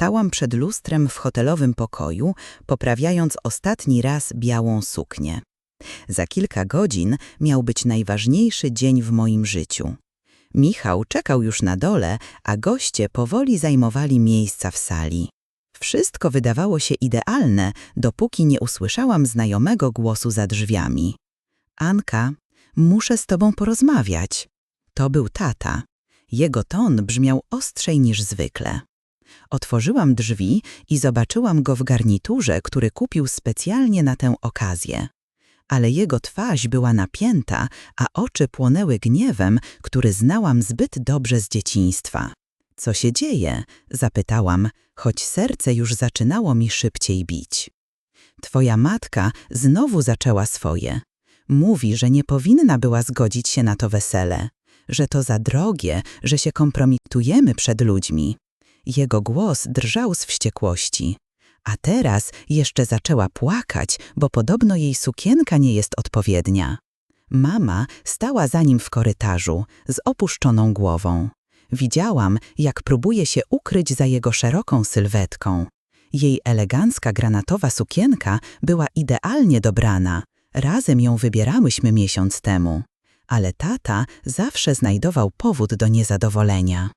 Stałam przed lustrem w hotelowym pokoju, poprawiając ostatni raz białą suknię. Za kilka godzin miał być najważniejszy dzień w moim życiu. Michał czekał już na dole, a goście powoli zajmowali miejsca w sali. Wszystko wydawało się idealne, dopóki nie usłyszałam znajomego głosu za drzwiami. Anka, muszę z tobą porozmawiać. To był tata. Jego ton brzmiał ostrzej niż zwykle. Otworzyłam drzwi i zobaczyłam go w garniturze, który kupił specjalnie na tę okazję. Ale jego twarz była napięta, a oczy płonęły gniewem, który znałam zbyt dobrze z dzieciństwa. Co się dzieje? zapytałam, choć serce już zaczynało mi szybciej bić. Twoja matka znowu zaczęła swoje. Mówi, że nie powinna była zgodzić się na to wesele, że to za drogie, że się kompromitujemy przed ludźmi. Jego głos drżał z wściekłości. A teraz jeszcze zaczęła płakać, bo podobno jej sukienka nie jest odpowiednia. Mama stała za nim w korytarzu, z opuszczoną głową. Widziałam, jak próbuje się ukryć za jego szeroką sylwetką. Jej elegancka granatowa sukienka była idealnie dobrana. Razem ją wybierałyśmy miesiąc temu. Ale tata zawsze znajdował powód do niezadowolenia.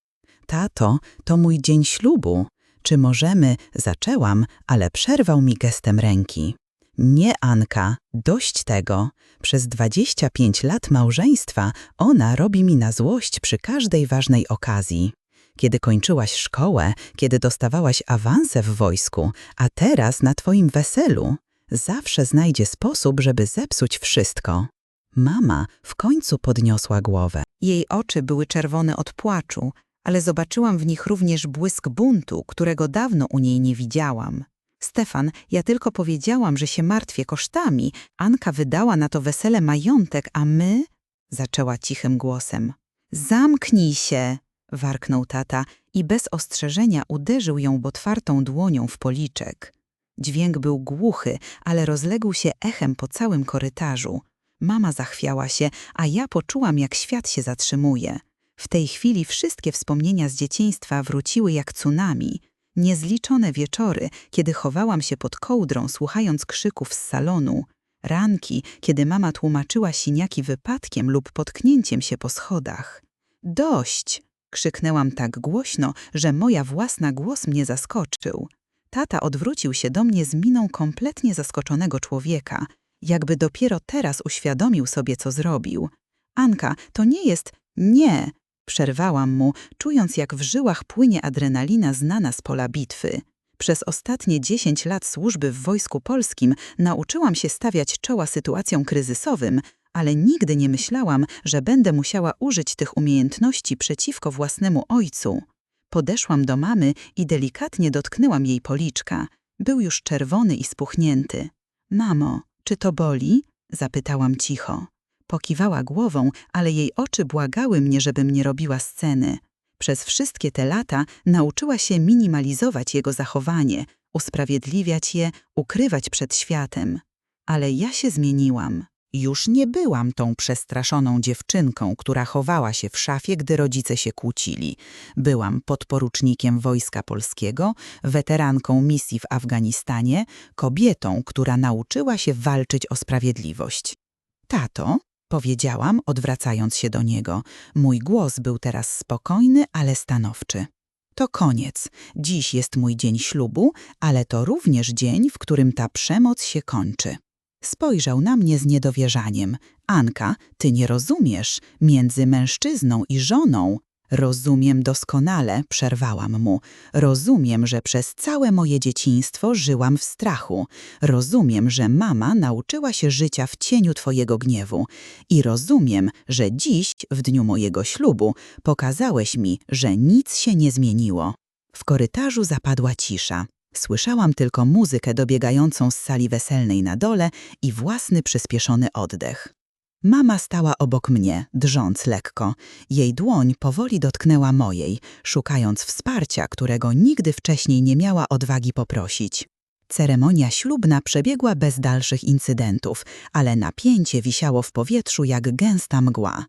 Tato, to mój dzień ślubu. Czy możemy? Zaczęłam, ale przerwał mi gestem ręki. Nie, Anka, dość tego. Przez 25 lat małżeństwa ona robi mi na złość przy każdej ważnej okazji. Kiedy kończyłaś szkołę, kiedy dostawałaś awanse w wojsku, a teraz na twoim weselu, zawsze znajdzie sposób, żeby zepsuć wszystko. Mama w końcu podniosła głowę. Jej oczy były czerwone od płaczu, ale zobaczyłam w nich również błysk buntu, którego dawno u niej nie widziałam. Stefan, ja tylko powiedziałam, że się martwię kosztami. Anka wydała na to wesele majątek, a my... Zaczęła cichym głosem. Zamknij się! Warknął tata i bez ostrzeżenia uderzył ją otwartą dłonią w policzek. Dźwięk był głuchy, ale rozległ się echem po całym korytarzu. Mama zachwiała się, a ja poczułam, jak świat się zatrzymuje. W tej chwili wszystkie wspomnienia z dzieciństwa wróciły jak tsunami. Niezliczone wieczory, kiedy chowałam się pod kołdrą, słuchając krzyków z salonu. Ranki, kiedy mama tłumaczyła siniaki wypadkiem lub potknięciem się po schodach. Dość! krzyknęłam tak głośno, że moja własna głos mnie zaskoczył. Tata odwrócił się do mnie z miną kompletnie zaskoczonego człowieka, jakby dopiero teraz uświadomił sobie, co zrobił. Anka, to nie jest... Nie! Przerwałam mu, czując jak w żyłach płynie adrenalina znana z pola bitwy. Przez ostatnie 10 lat służby w Wojsku Polskim nauczyłam się stawiać czoła sytuacjom kryzysowym, ale nigdy nie myślałam, że będę musiała użyć tych umiejętności przeciwko własnemu ojcu. Podeszłam do mamy i delikatnie dotknęłam jej policzka. Był już czerwony i spuchnięty. Mamo, czy to boli? Zapytałam cicho. Pokiwała głową, ale jej oczy błagały mnie, żebym nie robiła sceny. Przez wszystkie te lata nauczyła się minimalizować jego zachowanie, usprawiedliwiać je, ukrywać przed światem. Ale ja się zmieniłam. Już nie byłam tą przestraszoną dziewczynką, która chowała się w szafie, gdy rodzice się kłócili. Byłam podporucznikiem Wojska Polskiego, weteranką misji w Afganistanie, kobietą, która nauczyła się walczyć o sprawiedliwość. Tato, powiedziałam, odwracając się do niego. Mój głos był teraz spokojny, ale stanowczy. To koniec. Dziś jest mój dzień ślubu, ale to również dzień, w którym ta przemoc się kończy. Spojrzał na mnie z niedowierzaniem. Anka, ty nie rozumiesz. Między mężczyzną i żoną Rozumiem doskonale, przerwałam mu. Rozumiem, że przez całe moje dzieciństwo żyłam w strachu. Rozumiem, że mama nauczyła się życia w cieniu twojego gniewu. I rozumiem, że dziś, w dniu mojego ślubu, pokazałeś mi, że nic się nie zmieniło. W korytarzu zapadła cisza. Słyszałam tylko muzykę dobiegającą z sali weselnej na dole i własny przyspieszony oddech. Mama stała obok mnie, drżąc lekko. Jej dłoń powoli dotknęła mojej, szukając wsparcia, którego nigdy wcześniej nie miała odwagi poprosić. Ceremonia ślubna przebiegła bez dalszych incydentów, ale napięcie wisiało w powietrzu jak gęsta mgła.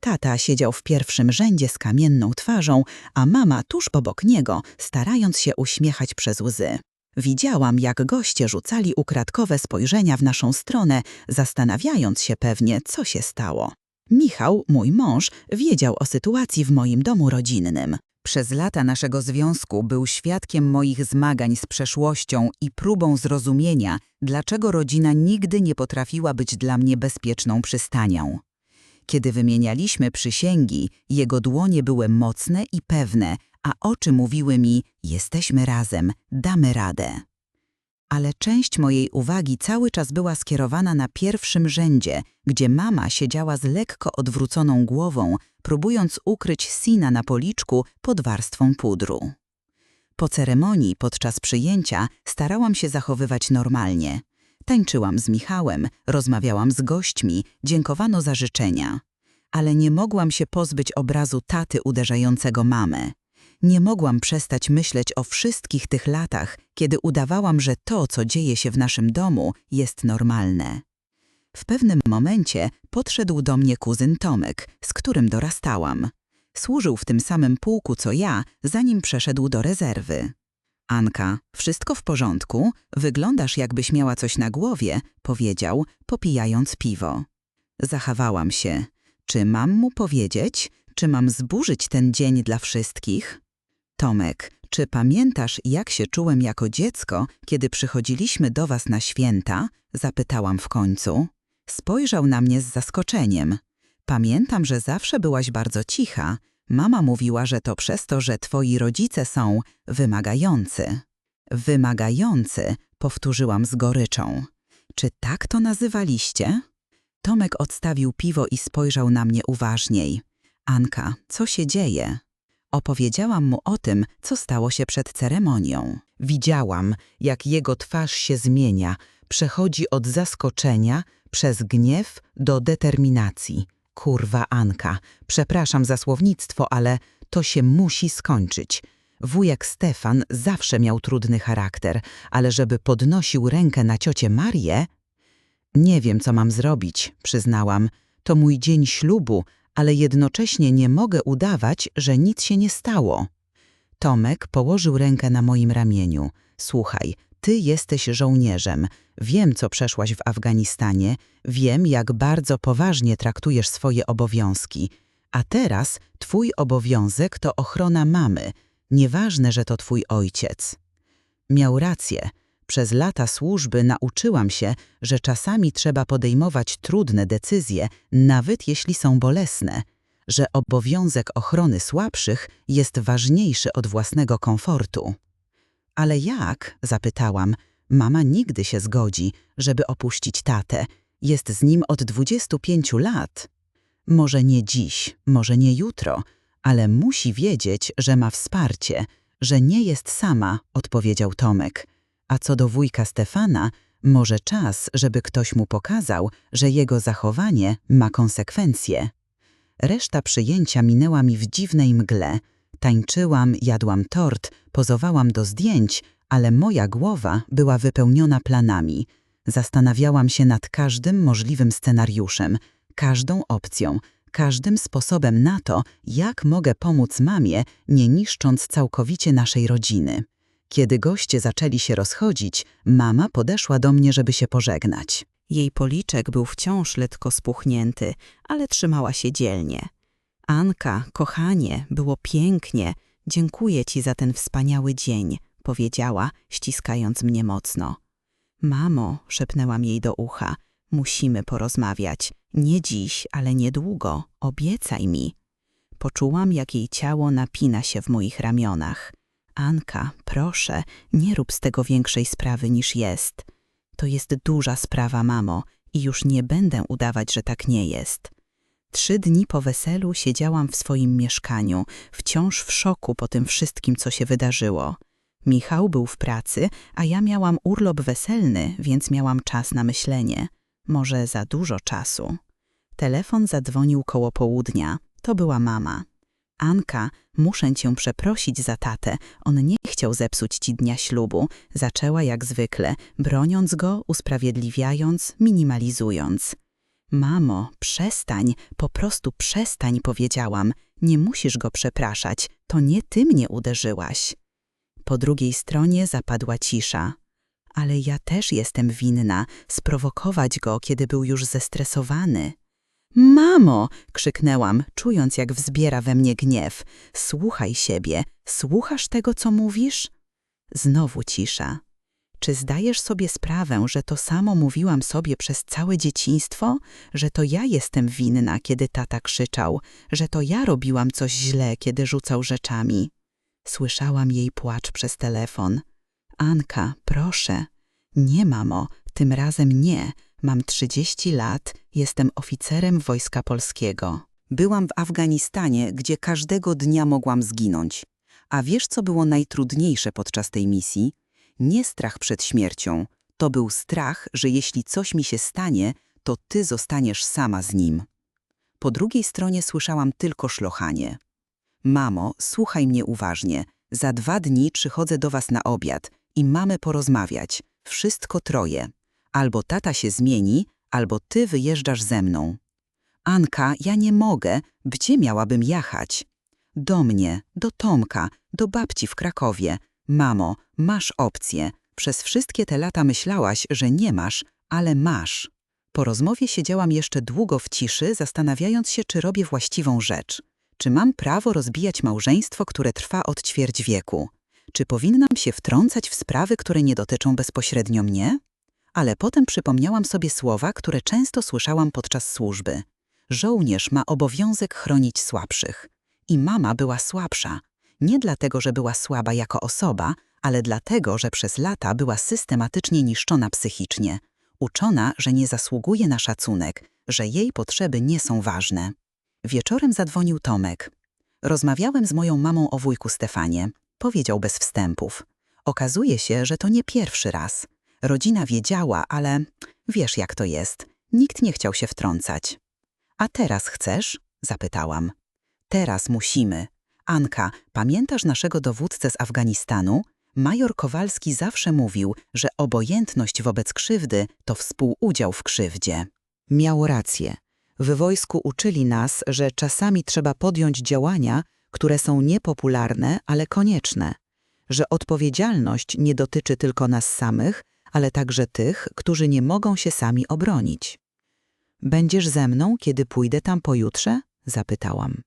Tata siedział w pierwszym rzędzie z kamienną twarzą, a mama tuż obok niego, starając się uśmiechać przez łzy. Widziałam, jak goście rzucali ukradkowe spojrzenia w naszą stronę, zastanawiając się pewnie, co się stało. Michał, mój mąż, wiedział o sytuacji w moim domu rodzinnym. Przez lata naszego związku był świadkiem moich zmagań z przeszłością i próbą zrozumienia, dlaczego rodzina nigdy nie potrafiła być dla mnie bezpieczną przystanią. Kiedy wymienialiśmy przysięgi, jego dłonie były mocne i pewne, a oczy mówiły mi: Jesteśmy razem, damy radę. Ale część mojej uwagi cały czas była skierowana na pierwszym rzędzie, gdzie mama siedziała z lekko odwróconą głową, próbując ukryć sina na policzku pod warstwą pudru. Po ceremonii, podczas przyjęcia, starałam się zachowywać normalnie. Tańczyłam z Michałem, rozmawiałam z gośćmi, dziękowano za życzenia. Ale nie mogłam się pozbyć obrazu taty uderzającego mamę. Nie mogłam przestać myśleć o wszystkich tych latach, kiedy udawałam, że to, co dzieje się w naszym domu, jest normalne. W pewnym momencie podszedł do mnie kuzyn Tomek, z którym dorastałam. Służył w tym samym pułku co ja, zanim przeszedł do rezerwy. Anka, wszystko w porządku, wyglądasz jakbyś miała coś na głowie, powiedział, popijając piwo. Zachawałam się. Czy mam mu powiedzieć? Czy mam zburzyć ten dzień dla wszystkich? Tomek, czy pamiętasz, jak się czułem jako dziecko, kiedy przychodziliśmy do was na święta? Zapytałam w końcu. Spojrzał na mnie z zaskoczeniem. Pamiętam, że zawsze byłaś bardzo cicha. Mama mówiła, że to przez to, że twoi rodzice są wymagający. Wymagający, powtórzyłam z goryczą. Czy tak to nazywaliście? Tomek odstawił piwo i spojrzał na mnie uważniej. Anka, co się dzieje? Opowiedziałam mu o tym, co stało się przed ceremonią. Widziałam, jak jego twarz się zmienia, przechodzi od zaskoczenia przez gniew do determinacji. Kurwa Anka, przepraszam za słownictwo, ale to się musi skończyć. Wujek Stefan zawsze miał trudny charakter, ale żeby podnosił rękę na ciocię Marię... Nie wiem, co mam zrobić, przyznałam. To mój dzień ślubu, ale jednocześnie nie mogę udawać, że nic się nie stało. Tomek położył rękę na moim ramieniu. Słuchaj, ty jesteś żołnierzem. Wiem, co przeszłaś w Afganistanie, wiem, jak bardzo poważnie traktujesz swoje obowiązki. A teraz twój obowiązek to ochrona mamy. Nieważne, że to twój ojciec. Miał rację. Przez lata służby nauczyłam się, że czasami trzeba podejmować trudne decyzje, nawet jeśli są bolesne, że obowiązek ochrony słabszych jest ważniejszy od własnego komfortu. Ale jak? zapytałam. Mama nigdy się zgodzi, żeby opuścić tatę. Jest z nim od 25 lat. Może nie dziś, może nie jutro, ale musi wiedzieć, że ma wsparcie, że nie jest sama, odpowiedział Tomek. A co do wujka Stefana, może czas, żeby ktoś mu pokazał, że jego zachowanie ma konsekwencje. Reszta przyjęcia minęła mi w dziwnej mgle. Tańczyłam, jadłam tort, pozowałam do zdjęć, ale moja głowa była wypełniona planami. Zastanawiałam się nad każdym możliwym scenariuszem, każdą opcją, każdym sposobem na to, jak mogę pomóc mamie, nie niszcząc całkowicie naszej rodziny. Kiedy goście zaczęli się rozchodzić, mama podeszła do mnie, żeby się pożegnać. Jej policzek był wciąż letko spuchnięty, ale trzymała się dzielnie. Anka, kochanie, było pięknie. Dziękuję ci za ten wspaniały dzień, powiedziała, ściskając mnie mocno. Mamo, szepnęłam jej do ucha, musimy porozmawiać. Nie dziś, ale niedługo. Obiecaj mi. Poczułam, jak jej ciało napina się w moich ramionach. Anka, proszę, nie rób z tego większej sprawy niż jest. To jest duża sprawa, mamo, i już nie będę udawać, że tak nie jest. Trzy dni po weselu siedziałam w swoim mieszkaniu, wciąż w szoku po tym wszystkim, co się wydarzyło. Michał był w pracy, a ja miałam urlop weselny, więc miałam czas na myślenie. Może za dużo czasu. Telefon zadzwonił koło południa. To była mama. Anka, muszę cię przeprosić za tatę. On nie chciał zepsuć ci dnia ślubu. Zaczęła jak zwykle, broniąc go, usprawiedliwiając, minimalizując. Mamo, przestań, po prostu przestań, powiedziałam. Nie musisz go przepraszać, to nie ty mnie uderzyłaś. Po drugiej stronie zapadła cisza. Ale ja też jestem winna sprowokować go, kiedy był już zestresowany. Mamo! krzyknęłam, czując jak wzbiera we mnie gniew. Słuchaj siebie, słuchasz tego, co mówisz? Znowu cisza. Czy zdajesz sobie sprawę, że to samo mówiłam sobie przez całe dzieciństwo? Że to ja jestem winna, kiedy tata krzyczał, że to ja robiłam coś źle, kiedy rzucał rzeczami. Słyszałam jej płacz przez telefon. Anka, proszę. Nie, mamo, tym razem nie. Mam 30 lat, jestem oficerem Wojska Polskiego. Byłam w Afganistanie, gdzie każdego dnia mogłam zginąć. A wiesz, co było najtrudniejsze podczas tej misji? Nie strach przed śmiercią. To był strach, że jeśli coś mi się stanie, to ty zostaniesz sama z nim. Po drugiej stronie słyszałam tylko szlochanie. Mamo, słuchaj mnie uważnie. Za dwa dni przychodzę do was na obiad i mamy porozmawiać. Wszystko troje. Albo tata się zmieni, albo ty wyjeżdżasz ze mną. Anka, ja nie mogę, gdzie miałabym jechać? Do mnie, do Tomka, do babci w Krakowie. Mamo, masz opcję. Przez wszystkie te lata myślałaś, że nie masz, ale masz. Po rozmowie siedziałam jeszcze długo w ciszy, zastanawiając się, czy robię właściwą rzecz. Czy mam prawo rozbijać małżeństwo, które trwa od ćwierć wieku? Czy powinnam się wtrącać w sprawy, które nie dotyczą bezpośrednio mnie? Ale potem przypomniałam sobie słowa, które często słyszałam podczas służby. Żołnierz ma obowiązek chronić słabszych. I mama była słabsza. Nie dlatego, że była słaba jako osoba, ale dlatego, że przez lata była systematycznie niszczona psychicznie. Uczona, że nie zasługuje na szacunek, że jej potrzeby nie są ważne. Wieczorem zadzwonił Tomek. Rozmawiałem z moją mamą o wujku Stefanie. Powiedział bez wstępów. Okazuje się, że to nie pierwszy raz. Rodzina wiedziała, ale wiesz jak to jest. Nikt nie chciał się wtrącać. A teraz chcesz? Zapytałam. Teraz musimy. Anka, pamiętasz naszego dowódcę z Afganistanu? Major Kowalski zawsze mówił, że obojętność wobec krzywdy to współudział w krzywdzie. Miał rację. W wojsku uczyli nas, że czasami trzeba podjąć działania, które są niepopularne, ale konieczne. Że odpowiedzialność nie dotyczy tylko nas samych, ale także tych, którzy nie mogą się sami obronić. Będziesz ze mną, kiedy pójdę tam pojutrze? zapytałam.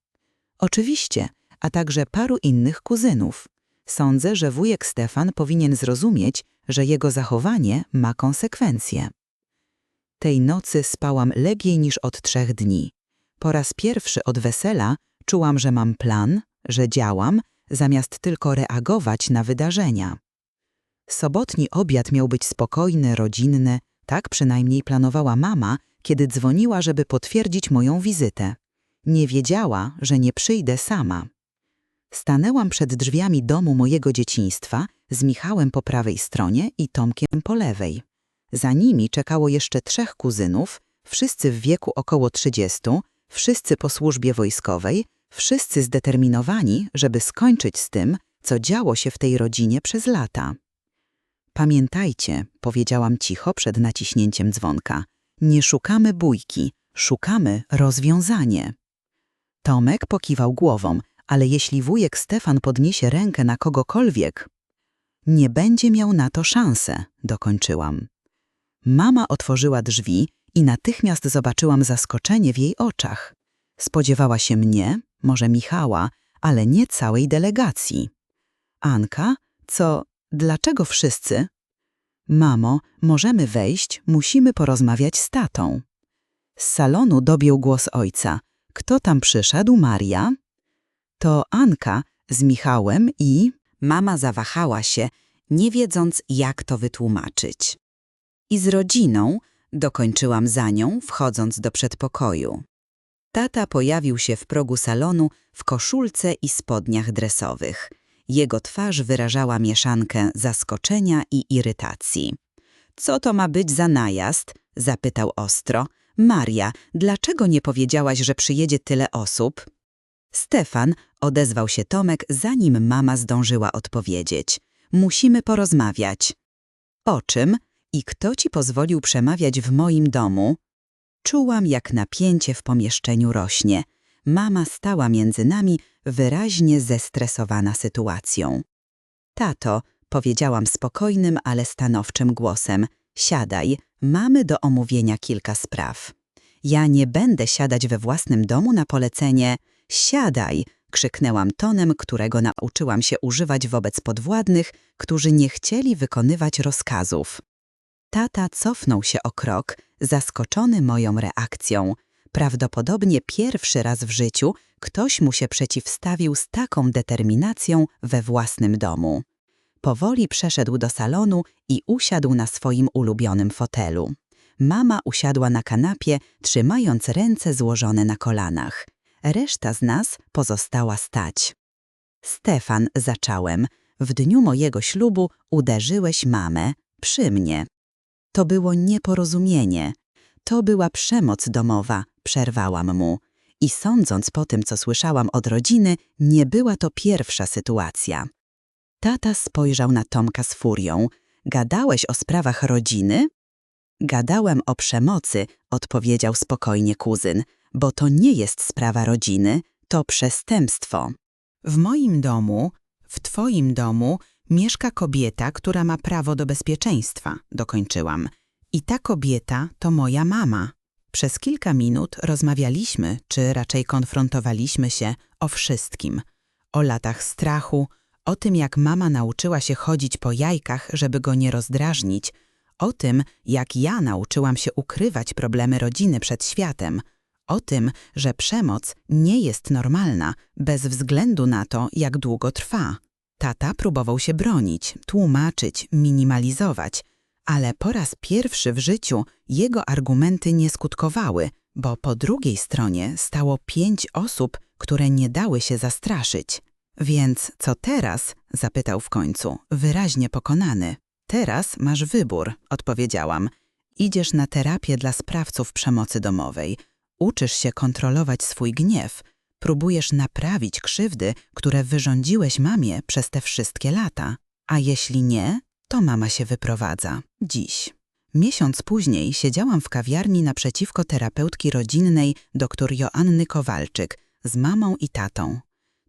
Oczywiście, a także paru innych kuzynów. Sądzę, że wujek Stefan powinien zrozumieć, że jego zachowanie ma konsekwencje. Tej nocy spałam legiej niż od trzech dni. Po raz pierwszy od wesela czułam, że mam plan, że działam, zamiast tylko reagować na wydarzenia. Sobotni obiad miał być spokojny, rodzinny, tak przynajmniej planowała mama, kiedy dzwoniła, żeby potwierdzić moją wizytę. Nie wiedziała, że nie przyjdę sama. Stanęłam przed drzwiami domu mojego dzieciństwa z Michałem po prawej stronie i Tomkiem po lewej. Za nimi czekało jeszcze trzech kuzynów, wszyscy w wieku około trzydziestu, wszyscy po służbie wojskowej, wszyscy zdeterminowani, żeby skończyć z tym, co działo się w tej rodzinie przez lata. Pamiętajcie, powiedziałam cicho przed naciśnięciem dzwonka, nie szukamy bójki, szukamy rozwiązanie. Tomek pokiwał głową, ale jeśli wujek Stefan podniesie rękę na kogokolwiek, nie będzie miał na to szansę, dokończyłam. Mama otworzyła drzwi i natychmiast zobaczyłam zaskoczenie w jej oczach. Spodziewała się mnie, może Michała, ale nie całej delegacji. Anka, co, dlaczego wszyscy? Mamo, możemy wejść, musimy porozmawiać z tatą. Z salonu dobił głos ojca. Kto tam przyszedł, Maria? To Anka z Michałem i... Mama zawahała się, nie wiedząc, jak to wytłumaczyć. I z rodziną, dokończyłam za nią, wchodząc do przedpokoju. Tata pojawił się w progu salonu w koszulce i spodniach dresowych. Jego twarz wyrażała mieszankę zaskoczenia i irytacji. Co to ma być za najazd? zapytał ostro. Maria, dlaczego nie powiedziałaś, że przyjedzie tyle osób? Stefan, odezwał się Tomek, zanim mama zdążyła odpowiedzieć. Musimy porozmawiać. O czym? I kto ci pozwolił przemawiać w moim domu? Czułam, jak napięcie w pomieszczeniu rośnie. Mama stała między nami, wyraźnie zestresowana sytuacją. Tato, powiedziałam spokojnym, ale stanowczym głosem, siadaj, mamy do omówienia kilka spraw. Ja nie będę siadać we własnym domu na polecenie. Siadaj! krzyknęłam tonem, którego nauczyłam się używać wobec podwładnych, którzy nie chcieli wykonywać rozkazów. Tata cofnął się o krok, zaskoczony moją reakcją. Prawdopodobnie pierwszy raz w życiu ktoś mu się przeciwstawił z taką determinacją we własnym domu. Powoli przeszedł do salonu i usiadł na swoim ulubionym fotelu. Mama usiadła na kanapie, trzymając ręce złożone na kolanach. Reszta z nas pozostała stać. Stefan, zacząłem. W dniu mojego ślubu uderzyłeś mamę przy mnie. To było nieporozumienie. To była przemoc domowa, przerwałam mu. I sądząc po tym, co słyszałam od rodziny, nie była to pierwsza sytuacja. Tata spojrzał na Tomka z furią. Gadałeś o sprawach rodziny? Gadałem o przemocy, odpowiedział spokojnie kuzyn, bo to nie jest sprawa rodziny, to przestępstwo. W moim domu, w twoim domu, mieszka kobieta, która ma prawo do bezpieczeństwa, dokończyłam. I ta kobieta to moja mama. Przez kilka minut rozmawialiśmy, czy raczej konfrontowaliśmy się o wszystkim. O latach strachu, o tym jak mama nauczyła się chodzić po jajkach, żeby go nie rozdrażnić, o tym jak ja nauczyłam się ukrywać problemy rodziny przed światem, o tym, że przemoc nie jest normalna bez względu na to, jak długo trwa. Tata próbował się bronić, tłumaczyć, minimalizować, ale po raz pierwszy w życiu jego argumenty nie skutkowały, bo po drugiej stronie stało pięć osób, które nie dały się zastraszyć. Więc co teraz? zapytał w końcu, wyraźnie pokonany. Teraz masz wybór, odpowiedziałam. Idziesz na terapię dla sprawców przemocy domowej. Uczysz się kontrolować swój gniew. Próbujesz naprawić krzywdy, które wyrządziłeś mamie przez te wszystkie lata. A jeśli nie, to mama się wyprowadza. Dziś. Miesiąc później siedziałam w kawiarni naprzeciwko terapeutki rodzinnej dr Joanny Kowalczyk z mamą i tatą.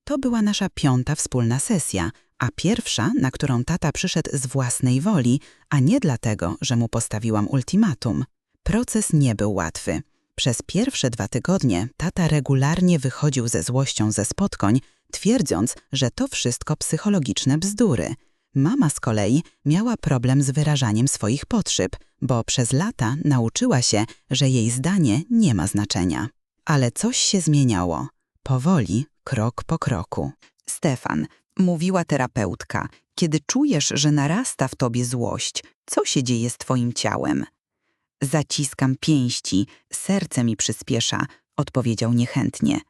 To była nasza piąta wspólna sesja, a pierwsza, na którą tata przyszedł z własnej woli, a nie dlatego, że mu postawiłam ultimatum. Proces nie był łatwy. Przez pierwsze dwa tygodnie tata regularnie wychodził ze złością ze spotkań, twierdząc, że to wszystko psychologiczne bzdury. Mama z kolei miała problem z wyrażaniem swoich potrzeb, bo przez lata nauczyła się, że jej zdanie nie ma znaczenia. Ale coś się zmieniało. Powoli, krok po kroku. Stefan, mówiła terapeutka, kiedy czujesz, że narasta w tobie złość, co się dzieje z twoim ciałem? Zaciskam pięści, serce mi przyspiesza, odpowiedział niechętnie.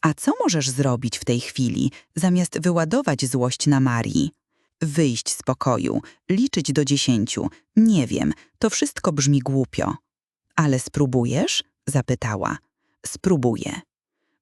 A co możesz zrobić w tej chwili, zamiast wyładować złość na Marii? Wyjść z pokoju, liczyć do dziesięciu. Nie wiem, to wszystko brzmi głupio. Ale spróbujesz? zapytała. Spróbuję.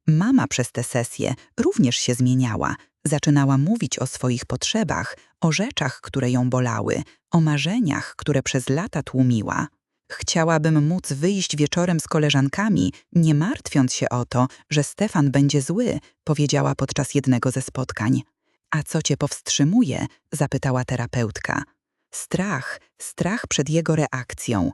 Mama przez tę sesję również się zmieniała. Zaczynała mówić o swoich potrzebach, o rzeczach, które ją bolały, o marzeniach, które przez lata tłumiła. Chciałabym móc wyjść wieczorem z koleżankami, nie martwiąc się o to, że Stefan będzie zły, powiedziała podczas jednego ze spotkań. A co cię powstrzymuje? zapytała terapeutka. Strach, strach przed jego reakcją.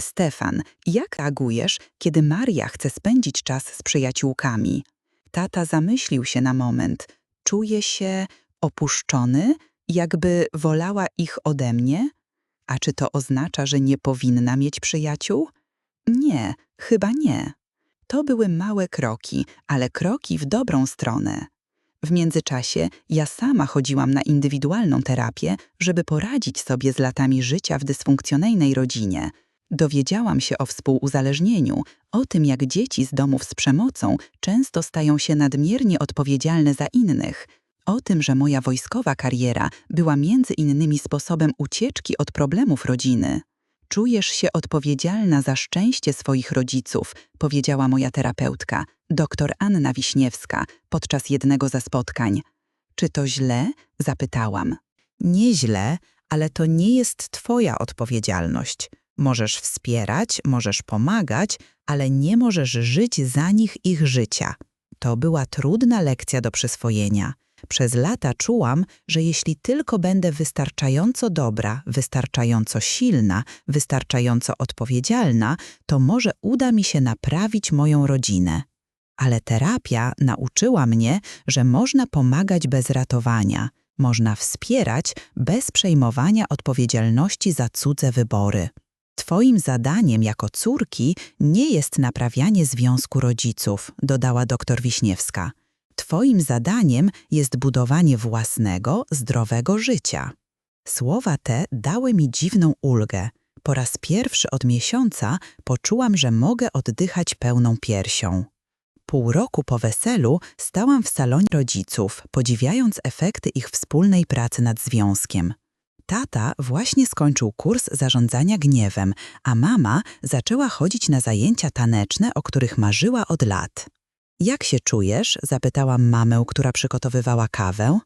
Stefan, jak reagujesz, kiedy Maria chce spędzić czas z przyjaciółkami? Tata zamyślił się na moment. Czuje się opuszczony, jakby wolała ich ode mnie? A czy to oznacza, że nie powinna mieć przyjaciół? Nie, chyba nie. To były małe kroki, ale kroki w dobrą stronę. W międzyczasie ja sama chodziłam na indywidualną terapię, żeby poradzić sobie z latami życia w dysfunkcjonalnej rodzinie. Dowiedziałam się o współuzależnieniu, o tym, jak dzieci z domów z przemocą często stają się nadmiernie odpowiedzialne za innych, o tym, że moja wojskowa kariera była między innymi sposobem ucieczki od problemów rodziny. Czujesz się odpowiedzialna za szczęście swoich rodziców, powiedziała moja terapeutka, dr Anna Wiśniewska, podczas jednego ze spotkań. Czy to źle? zapytałam. Nieźle, ale to nie jest twoja odpowiedzialność. Możesz wspierać, możesz pomagać, ale nie możesz żyć za nich ich życia. To była trudna lekcja do przyswojenia. Przez lata czułam, że jeśli tylko będę wystarczająco dobra, wystarczająco silna, wystarczająco odpowiedzialna, to może uda mi się naprawić moją rodzinę. Ale terapia nauczyła mnie, że można pomagać bez ratowania, można wspierać bez przejmowania odpowiedzialności za cudze wybory. Twoim zadaniem jako córki nie jest naprawianie związku rodziców, dodała dr Wiśniewska. Twoim zadaniem jest budowanie własnego, zdrowego życia. Słowa te dały mi dziwną ulgę. Po raz pierwszy od miesiąca poczułam, że mogę oddychać pełną piersią. Pół roku po weselu stałam w salonie rodziców, podziwiając efekty ich wspólnej pracy nad związkiem. Tata właśnie skończył kurs zarządzania gniewem, a mama zaczęła chodzić na zajęcia taneczne, o których marzyła od lat. Jak się czujesz? zapytałam mamę, która przygotowywała kawę.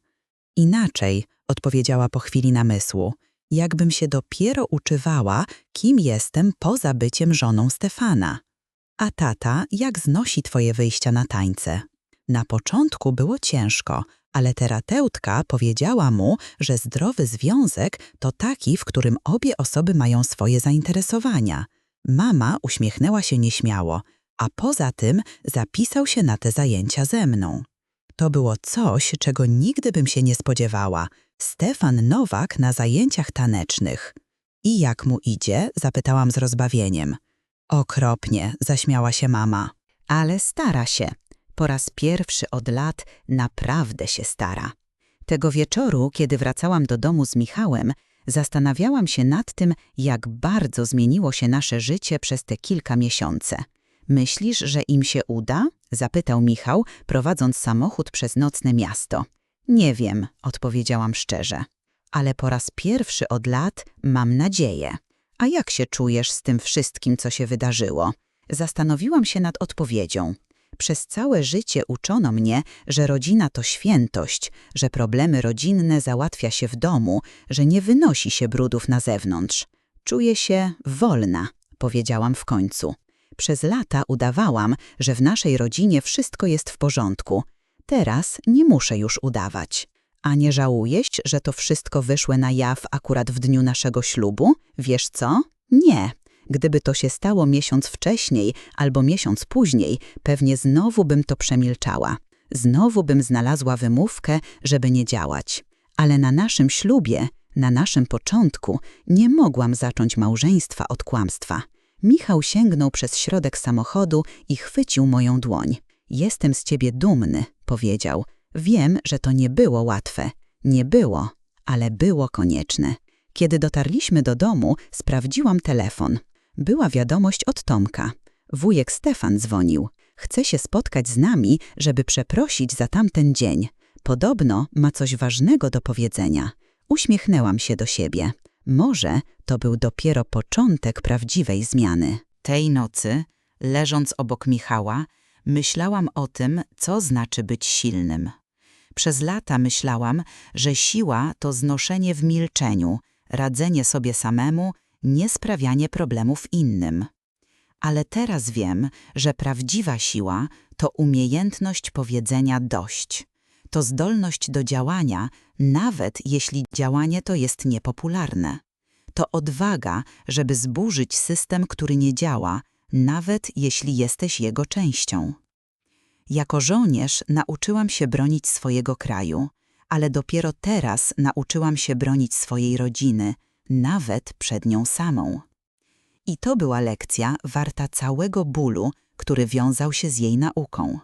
Inaczej, odpowiedziała po chwili namysłu. Jakbym się dopiero uczywała, kim jestem poza byciem żoną Stefana. A tata, jak znosi twoje wyjścia na tańce? Na początku było ciężko, ale terapeutka powiedziała mu, że zdrowy związek to taki, w którym obie osoby mają swoje zainteresowania. Mama uśmiechnęła się nieśmiało, a poza tym zapisał się na te zajęcia ze mną. To było coś, czego nigdy bym się nie spodziewała. Stefan Nowak na zajęciach tanecznych. I jak mu idzie? zapytałam z rozbawieniem. Okropnie, zaśmiała się mama. Ale stara się. Po raz pierwszy od lat naprawdę się stara. Tego wieczoru, kiedy wracałam do domu z Michałem, zastanawiałam się nad tym, jak bardzo zmieniło się nasze życie przez te kilka miesięcy. Myślisz, że im się uda? zapytał Michał, prowadząc samochód przez nocne miasto. Nie wiem, odpowiedziałam szczerze. Ale po raz pierwszy od lat mam nadzieję. A jak się czujesz z tym wszystkim, co się wydarzyło? Zastanowiłam się nad odpowiedzią. Przez całe życie uczono mnie, że rodzina to świętość, że problemy rodzinne załatwia się w domu, że nie wynosi się brudów na zewnątrz. Czuję się wolna, powiedziałam w końcu. Przez lata udawałam, że w naszej rodzinie wszystko jest w porządku. Teraz nie muszę już udawać. A nie żałujesz, że to wszystko wyszło na jaw akurat w dniu naszego ślubu? Wiesz co? Nie. Gdyby to się stało miesiąc wcześniej albo miesiąc później, pewnie znowu bym to przemilczała. Znowu bym znalazła wymówkę, żeby nie działać. Ale na naszym ślubie, na naszym początku, nie mogłam zacząć małżeństwa od kłamstwa. Michał sięgnął przez środek samochodu i chwycił moją dłoń. Jestem z ciebie dumny, powiedział. Wiem, że to nie było łatwe. Nie było, ale było konieczne. Kiedy dotarliśmy do domu, sprawdziłam telefon. Była wiadomość od Tomka. Wujek Stefan dzwonił. Chce się spotkać z nami, żeby przeprosić za tamten dzień. Podobno ma coś ważnego do powiedzenia. Uśmiechnęłam się do siebie. Może to był dopiero początek prawdziwej zmiany. Tej nocy, leżąc obok Michała, myślałam o tym, co znaczy być silnym. Przez lata myślałam, że siła to znoszenie w milczeniu, radzenie sobie samemu, nie sprawianie problemów innym. Ale teraz wiem, że prawdziwa siła to umiejętność powiedzenia dość. To zdolność do działania, nawet jeśli działanie to jest niepopularne. To odwaga, żeby zburzyć system, który nie działa, nawet jeśli jesteś jego częścią. Jako żołnierz nauczyłam się bronić swojego kraju, ale dopiero teraz nauczyłam się bronić swojej rodziny, nawet przed nią samą. I to była lekcja warta całego bólu, który wiązał się z jej nauką.